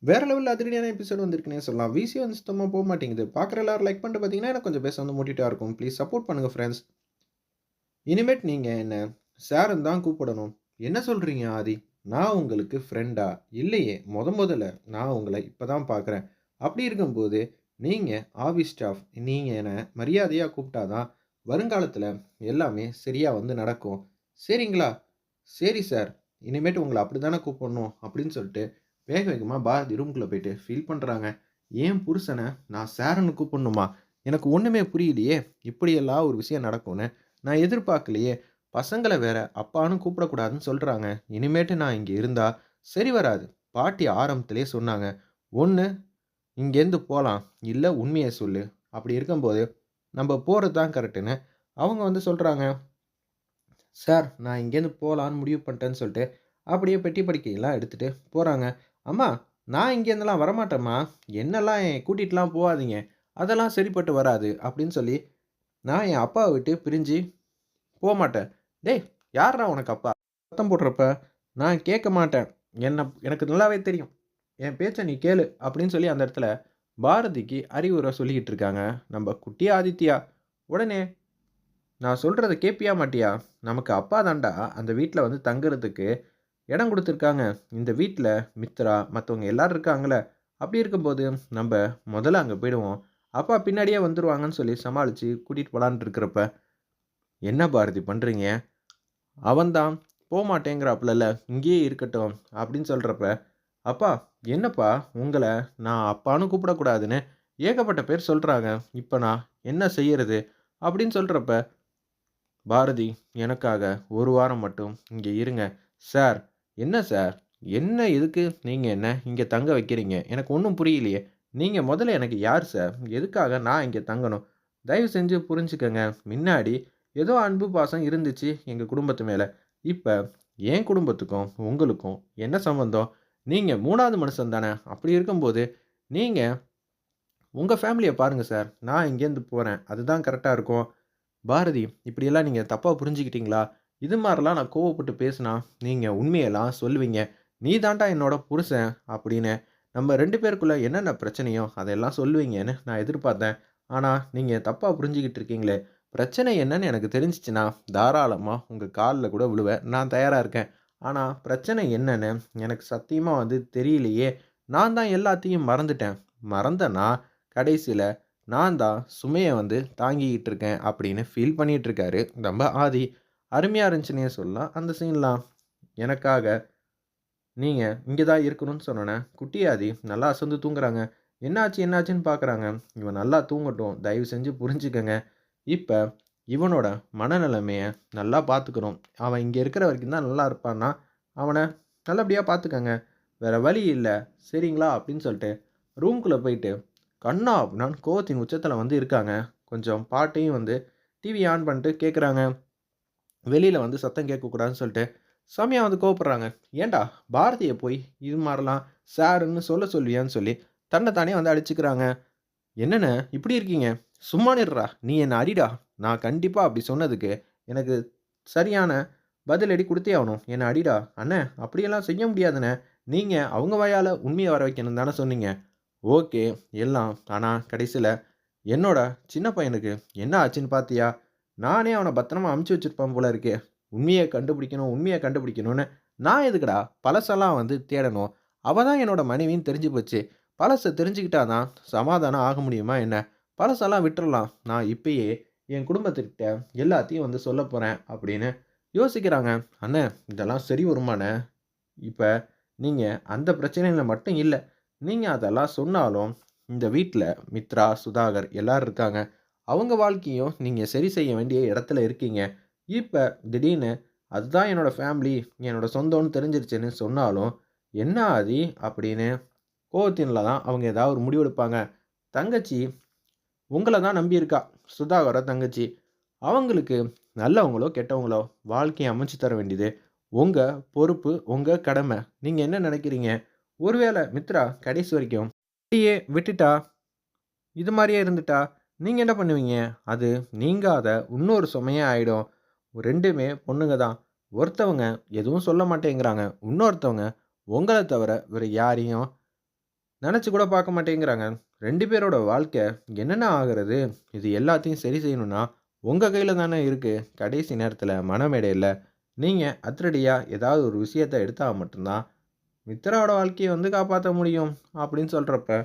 வேறு லெவலில் அதிரடியான எபிசோட் வந்திருக்குன்னே சொல்லலாம். விசி வந்து சுத்தமாக போக மாட்டேங்குது. பார்க்குற எல்லாரும் லைக் பண்ணிட்டு பார்த்தீங்கன்னா, எனக்கு கொஞ்சம் பேச வந்து மோட்டிவேட்டா இருக்கும். ப்ளீஸ் சப்போர்ட் பண்ணுங்கள் ஃப்ரெண்ட்ஸ் இனிமேட் நீங்கள் என்ன சார்ன்னு தான் கூப்பிடணும். என்ன சொல்கிறீங்க ஆதி? நான் உங்களுக்கு ஃப்ரெண்டா? இல்லையே. முத முதல்ல நான் உங்களை இப்போ தான் பார்க்குறேன். அப்படி இருக்கும்போது, நீங்கள் ஆஃபீஸ் ஸ்டாஃப். நீங்கள் என்னை மரியாதையாக கூப்பிட்டா தான் எல்லாமே சரியாக வந்து நடக்கும். சரிங்களா? சரி சார். இனிமேட்டு உங்களை அப்படி தானே கூப்பிடணும். அப்படின்னு சொல்லிட்டு வேக வேகமா பாரதி ரூம்குள்ளே போயிட்டு ஃபீல் பண்ணுறாங்க ஏன் புருஷனை நான் சார்ன்னு கூப்பிடணுமா? எனக்கு ஒன்றுமே புரியலையே. இப்படியெல்லாம் ஒரு விஷயம் நடக்கும்னு நான் எதிர்பார்க்கலையே. பசங்களை வேற அப்பான்னு கூப்பிடக்கூடாதுன்னு சொல்கிறாங்க இனிமேட்டு நான் இங்கே இருந்தால் சரி வராது. பாட்டி ஆரம்பத்திலே சொன்னாங்க. ஒன்று இங்கேருந்து போகலாம் இல்லை உண்மையை சொல்லு. அப்படி இருக்கும்போது நம்ம போகிறது தான் கரெக்ட்டுன்னு அவங்க வந்து சொல்கிறாங்க சார் நான் இங்கேருந்து போகலான்னு முடிவு பண்ணிட்டேன்னு சொல்லிட்டு, அப்படியே பெட்டி படிக்கையெல்லாம் எடுத்துகிட்டு போகிறாங்க அம்மா நான் இங்கேருந்துலாம் வரமாட்டேம்மா. என்னலாம் கூட்டிகிட்டுலாம் போகாதீங்க. அதெல்லாம் சரிப்பட்டு வராது. அப்படின்னு சொல்லி, நான் என் அப்பாவை விட்டு பிரிஞ்சு போக மாட்டேன் டேய் யாரா உனக்கு அப்பா? சத்தம் போடுறப்ப நான் கேட்க மாட்டேன். என்ன எனக்கு நல்லாவே தெரியும். என் பேச்சை நீ கேளு. அப்படின்னு சொல்லி அந்த இடத்துல பாரதிக்கு அறிவுரை சொல்லிக்கிட்டு இருக்காங்க. நம்ம குட்டி ஆதித்யா. உடனே நான் சொல்கிறத கேட்பியா மாட்டியா? நமக்கு அப்பா தாண்டா அந்த வீட்டில் வந்து தங்குறதுக்கு இடம் கொடுத்துருக்காங்க இந்த வீட்டில் மித்ரா மற்றவங்க எல்லாரும் இருக்காங்களே அப்படி இருக்கும்போது நம்ம முதல்ல அங்கே போயிடுவோம். அப்பா பின்னாடியே வந்துடுவாங்கன்னு சொல்லி சமாளித்து கூட்டிகிட்டு போலான்னு இருக்கிறப்ப, என்ன பாரதி பண்ணுறீங்க அவன்தான் போக மாட்டேங்கிறாப்புல இங்கேயே இருக்கட்டும். அப்படின்னு சொல்கிறப்ப அப்பா என்னப்பா உங்களை நான் அப்பான்னு கூப்பிடக்கூடாதுன்னு ஏகப்பட்ட பேர் சொல்கிறாங்க இப்போ நான் என்ன செய்யறது? அப்படின்னு சொல்கிறப்ப பாரதி எனக்காக ஒரு வாரம் மட்டும் இங்கே இருங்க. சார் என்ன சார்? என்ன எதுக்கு நீங்கள் என்ன இங்கே தங்க வைக்கிறீங்க? எனக்கு ஒன்றும் புரியலையே. நீங்கள் முதல்ல எனக்கு யார் சார்? எதுக்காக நான் இங்கே தங்கணும்? தயவு செஞ்சு புரிஞ்சுக்கங்க. முன்னாடி ஏதோ அன்பு, பாசம் இருந்துச்சு எங்கள் குடும்பத்து மேலே இப்போ என் குடும்பத்துக்கும் உங்களுக்கும் என்ன சம்பந்தம்? நீங்கள் மூணாவது மனுஷன் தானே. அப்படி இருக்கும்போது, நீங்கள் உங்கள் ஃபேமிலியை பாருங்கள் சார். நான் இங்கேருந்து போகிறேன் அதுதான் கரெக்டாக இருக்கும். பாரதி இப்படியெல்லாம் நீங்கள் தப்பாக புரிஞ்சுக்கிட்டீங்களா? இது மாதிரிலாம் நான் கோவப்பட்டு பேசினா, நீங்கள் உண்மையெல்லாம் சொல்லுவீங்க. நீ தாண்டா என்னோட புருஷன் அப்படின்னு நம்ம ரெண்டு பேருக்குள்ளே என்னென்ன பிரச்சனையோ அதெல்லாம் சொல்லுவீங்கன்னு நான் எதிர்பார்த்தேன். ஆனால் நீங்கள் தப்பாக புரிஞ்சுக்கிட்டு இருக்கீங்களே. பிரச்சனை என்னன்னு எனக்கு தெரிஞ்சிச்சுன்னா தாராளமாக உங்கள் காலில் கூட விழுவேன். நான் தயாராக இருக்கேன். ஆனால் பிரச்சனை என்னன்னு எனக்கு சத்தியமாக வந்து தெரியலையே. நான் தான் எல்லாத்தையும் மறந்துட்டேன். மறந்தேன்னா, கடைசியில் நான் தான் சுமையை வந்து தாங்கிக்கிட்டு இருக்கேன் அப்படின்னு ஃபீல் பண்ணிகிட்ருக்காரு நம்ம ஆதி. அருமையாக இருந்துச்சுன்னே சொல்லலாம் அந்த சீன்லாம். எனக்காக நீங்கள் இங்கே தான் இருக்கணும்னு சொன்னோன்னே குட்டியாதி நல்லா அசந்து தூங்குறாங்க. என்னாச்சு என்னாச்சுன்னு பார்க்குறாங்க. இவன் நல்லா தூங்கட்டும். தயவு செஞ்சு புரிஞ்சுக்கங்க. இப்போ இவனோட மனநிலைமையை நல்லா பார்த்துக்கணும். அவன் இங்கே இருக்கிற வரைக்கும் தான் நல்லா இருப்பான்னா, அவனை நல்லபடியாக பார்த்துக்கங்க. வேறு வழி இல்லை சரிங்களா? அப்படின்னு சொல்லிட்டு ரூம்குள்ளே போயிட்டு கண்ணா அப்படின்னா கோவத்தின் உச்சத்தில் வந்து இருக்காங்க. கொஞ்சம் பாட்டையும் வந்து டிவி ஆன் பண்ணிட்டு கேட்குறாங்க. வெளியில் வந்து சத்தம் கேட்கக்கூடாதுன்னு சொல்லிட்டு, செம்மையா வந்து கோவப்படுறாங்க. ஏன்டா பாரதியை போய் இது மாதிரிலாம் சாருன்னு சொல்ல சொல்லுவியான்னு சொல்லி தன்னை தானே வந்து அடிச்சுக்கிறாங்க. என்னண்ணே இப்படி இருக்கீங்க? சும்மா நிறா நீ என்னை அடிடா. நான் கண்டிப்பாக அப்படி சொன்னதுக்கு எனக்கு சரியான பதிலடி கொடுத்தே ஆகணும். என்னை அடிடா. அண்ணே அப்படியெல்லாம் செய்ய முடியாதுண்ணே. நீங்கள் அவங்க வாயால் உண்மையை வர வைக்கணும்னு தானே சொன்னீங்க. ஓகே எல்லாம். ஆனால் கடைசியில் என்னோட சின்ன பையனுக்கு என்ன ஆச்சுன்னு பார்த்தியா? நானே அவனை பத்திரமா அனுப்பிச்சி வச்சுருப்பேன் போல இருக்கே. உண்மையை கண்டுபிடிக்கணும் உண்மையை கண்டுபிடிக்கணும்னு நான் எதுக்குடா பழசெல்லாம் வந்து தேடணும். அவள் தான் என்னோட மனைவின்னு தெரிஞ்சு போச்சு. பழச தெரிஞ்சுக்கிட்டா தான் சமாதானம் ஆக முடியுமா என்ன? பழசெல்லாம் விட்டுறலாம். நான் இப்பயே என் குடும்பத்துக்கிட்ட எல்லாத்தையும் வந்து சொல்லப் போகிறேன் அப்படின்னு யோசிக்கிறாங்க. அண்ணே இதெல்லாம் சரி வருமாண்ணே? இப்போ நீங்கள் அந்த பிரச்சனையில் மட்டும் இல்லை நீங்கள் அதெல்லாம் சொன்னாலும் இந்த வீட்டில் மித்ரா, சுதாகர் எல்லோரும் இருக்காங்க. அவங்க வாழ்க்கையும் நீங்கள் சரி செய்ய வேண்டிய இடத்துல இருக்கீங்க. இப்போ திடீர்னு அதுதான் என்னோடய ஃபேமிலி, என்னோட சொந்தம்னு தெரிஞ்சிருச்சுன்னு சொன்னாலும், என்ன ஆதி அப்படின்னு கோவத்தினில் தான் அவங்க ஏதாவது ஒரு முடிவு எடுப்பாங்க. தங்கச்சி உங்களை தான் நம்பி இருக்கா. சுதாகரோட தங்கச்சி. அவங்களுக்கு நல்லவங்களோ, கெட்டவங்களோ வாழ்க்கையை அமைச்சு தர வேண்டியது உங்கள் பொறுப்பு, உங்கள் கடமை. நீங்கள் என்ன நினைக்கிறீங்க? ஒருவேளை மித்ரா கடைசி வரைக்கும் அப்படியே விட்டுட்டா, இது மாதிரியே இருந்துட்டா, நீங்கள் என்ன பண்ணுவீங்க? அது நீங்காத இன்னொரு சுமையாக ஆகிடும் ரெண்டுமே பொண்ணுங்க தான். ஒருத்தவங்க எதுவும் சொல்ல மாட்டேங்கிறாங்க. இன்னொருத்தவங்க உங்களை தவிர வேறு யாரையும் நினச்சி கூட பார்க்க மாட்டேங்கிறாங்க. ரெண்டு பேரோட வாழ்க்கை என்னென்ன ஆகிறது இது எல்லாத்தையும் சரி செய்யணும்னா, உங்கள் கையில் தானே இருக்குது கடைசி நேரத்தில் மனமேடையில் நீங்கள் அத்திரடியாக ஏதாவது ஒரு விஷயத்த எடுத்தால் மட்டும்தான் மித்திராவோட வாழ்க்கையை வந்து காப்பாற்ற முடியும். அப்படின்னு சொல்கிறப்ப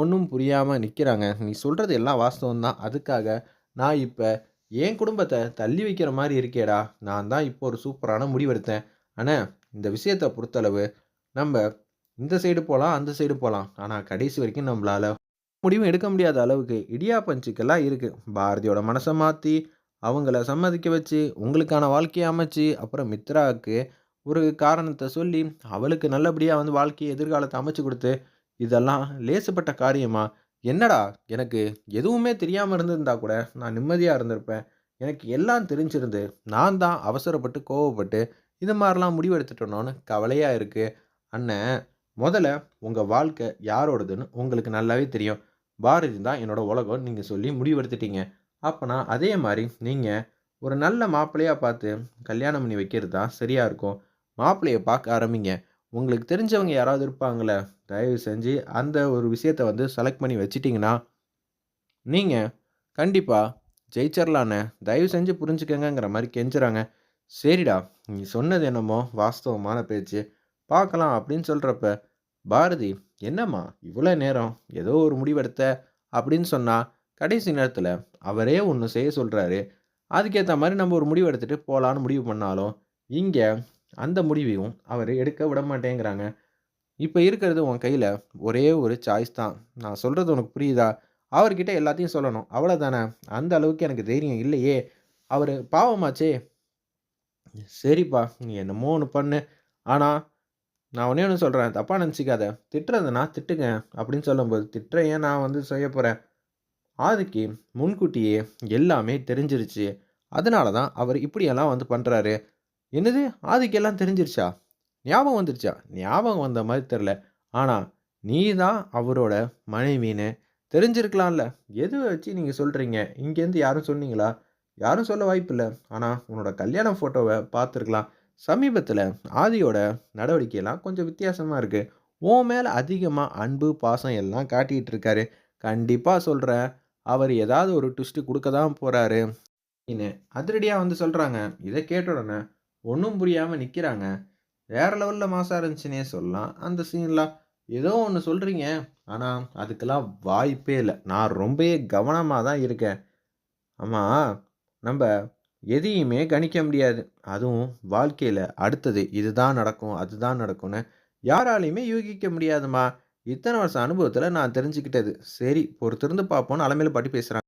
ஒன்றும் புரியாமல் நிற்கிறாங்க நீ சொல்கிறது எல்லாம் வாஸ்தவம் தான். அதுக்காக நான் இப்போ என் குடும்பத்தை தள்ளி வைக்கிற மாதிரி இருக்கேடா. நான் தான் இப்போ ஒரு சூப்பரான முடிவெடுத்தேன். ஆனால் இந்த விஷயத்தை பொறுத்தளவு நம்ம இந்த சைடு போகலாம் அந்த சைடு போகலாம் ஆனால் கடைசி வரைக்கும் நம்மளால் முடிவும் எடுக்க முடியாத அளவுக்கு இடியா பஞ்சுக்கெல்லாம் இருக்குது பாரதியோட மனசை மாற்றி அவங்கள சம்மதிக்க வச்சு, உங்களுக்கான வாழ்க்கையை அமைச்சு, அப்புறம் மித்ராவுக்கு ஒரு காரணத்தை சொல்லி, அவளுக்கு நல்லபடியாக வந்து வாழ்க்கையை எதிர்காலத்தை அமைச்சு கொடுத்து இதெல்லாம் லேசுப்பட்ட காரியமா? என்னடா, எனக்கு எதுவுமே தெரியாமல் இருந்திருந்தா கூட, நான் நிம்மதியாக இருந்திருப்பேன். எனக்கு எல்லாம் தெரிஞ்சிருந்து, நான் தான் அவசரப்பட்டு, கோவப்பட்டு, இது மாதிரிலாம் முடிவெடுத்துட்டோன்னு கவலையாக இருக்குது அண்ணன் முதல்ல உங்கள் வாழ்க்கை யாரோடதுன்னு உங்களுக்கு நல்லாவே தெரியும். பாரதி தான் என்னோட உலகம் நீங்கள் சொல்லி முடிவெடுத்துட்டீங்க. அப்போனா அதே மாதிரி நீங்கள் ஒரு நல்ல மாப்பிள்ளையாக பார்த்து கல்யாணம் பண்ணி வைக்கிறது தான் சரியாக இருக்கும். மாப்பிள்ளையை பார்க்க ஆரம்பிங்க. உங்களுக்கு தெரிஞ்சவங்க யாராவது இருப்பாங்களே தயவு செஞ்சு அந்த ஒரு விஷயத்த வந்து செலக்ட் பண்ணி வச்சிட்டிங்கன்னா நீங்கள் கண்டிப்பாக ஜெயிச்சிரலாண்ணே. தயவு செஞ்சு புரிஞ்சுக்கங்கிற மாதிரி கெஞ்சுறாங்க. சரிடா, நீ சொன்னது என்னமோ வாஸ்தவமான பேச்சு. பார்க்கலாம் அப்படின்னு சொல்கிறப்ப பாரதி என்னம்மா இவ்வளோ நேரம் ஏதோ ஒரு முடிவெடுத்த அப்படின்னு சொன்னால் கடைசி நேரத்தில் அவரே ஒன்று செய்ய சொல்கிறாரு அதுக்கேற்ற மாதிரி நம்ம ஒரு முடிவு எடுத்துகிட்டு போகலான்னு முடிவு பண்ணாலும், இங்கே அந்த முடிவையும் அவர் எடுக்க விட மாட்டேங்கிறாங்க. இப்போ இருக்கிறது உன் கையில் ஒரே ஒரு சாய்ஸ் தான். நான் சொல்கிறது உனக்கு புரியுதா? அவர்கிட்ட எல்லாத்தையும் சொல்லணும். அவ்வளோதானே அந்த அளவுக்கு எனக்கு தைரியம் இல்லையே. அவர் பாவமாச்சே. சரிப்பா, நீ என்னமோ ஒன்று பண்ணு. ஆனால் நான் ஒன்றே ஒன்று சொல்கிறேன் தப்பாக நினச்சிக்காத திட்டுறதுனா திட்டுங்க அப்படின்னு சொல்லும்போது, திட்டுறையே ஏன் நான் வந்து செய்ய போகிறேன் ஆதிக்கு முன்கூட்டியே எல்லாமே தெரிஞ்சிருச்சு. அதனால தான் அவர் இப்படியெல்லாம் வந்து பண்ணுறாரு என்னது? ஆதிக்கெல்லாம் தெரிஞ்சிருச்சா? ஞாபகம் வந்துருச்சா? ஞாபகம் வந்த மாதிரி தெரில ஆனால் நீ தான் அவரோட மனைவின்னு தெரிஞ்சிருக்கலாம்ல. எது வச்சு நீங்கள் சொல்கிறீங்க இங்கேருந்து யாரும் சொன்னீங்களா? யாரும் சொல்ல வாய்ப்பில்லை ஆனால் உன்னோட கல்யாண ஃபோட்டோவை பார்த்துருக்கலாம். சமீபத்தில் ஆதியோட நடவடிக்கையெல்லாம் கொஞ்சம் வித்தியாசமாக இருக்குது உன் மேலே அதிகமாக அன்பு, பாசம் எல்லாம் காட்டிகிட்டு இருக்காரு. கண்டிப்பாக சொல்கிறேன் அவர் ஏதாவது ஒரு ட்விஸ்ட்டு கொடுக்க தான் போகிறாரு ன்னு அதிரடியாக வந்து சொல்கிறாங்க இதை கேட்ட உடனே ஒன்றும் புரியாமல் நிற்கிறாங்க வேறு லெவலில் மாசாக இருந்துச்சுன்னே சொல்லலாம். அந்த சீன்லாம். ஏதோ ஒன்று சொல்கிறீங்க ஆனால் அதுக்கெல்லாம் வாய்ப்பே இல்லை நான் ரொம்பவே கவனமாக தான் இருக்கேன். ஆமாம் நம்ம எதையுமே கணிக்க முடியாது. அதுவும் வாழ்க்கையில் அடுத்தது இதுதான் நடக்கும், அதுதான் நடக்கும்னு யாராலையுமே யூகிக்க முடியாதும்மா. இத்தனை வருஷம் அனுபவத்தில் நான் தெரிஞ்சுக்கிட்டது. சரி, பொறுத்திருந்து பார்ப்போன்னு அலமையில் பாட்டி பேசுறாங்க.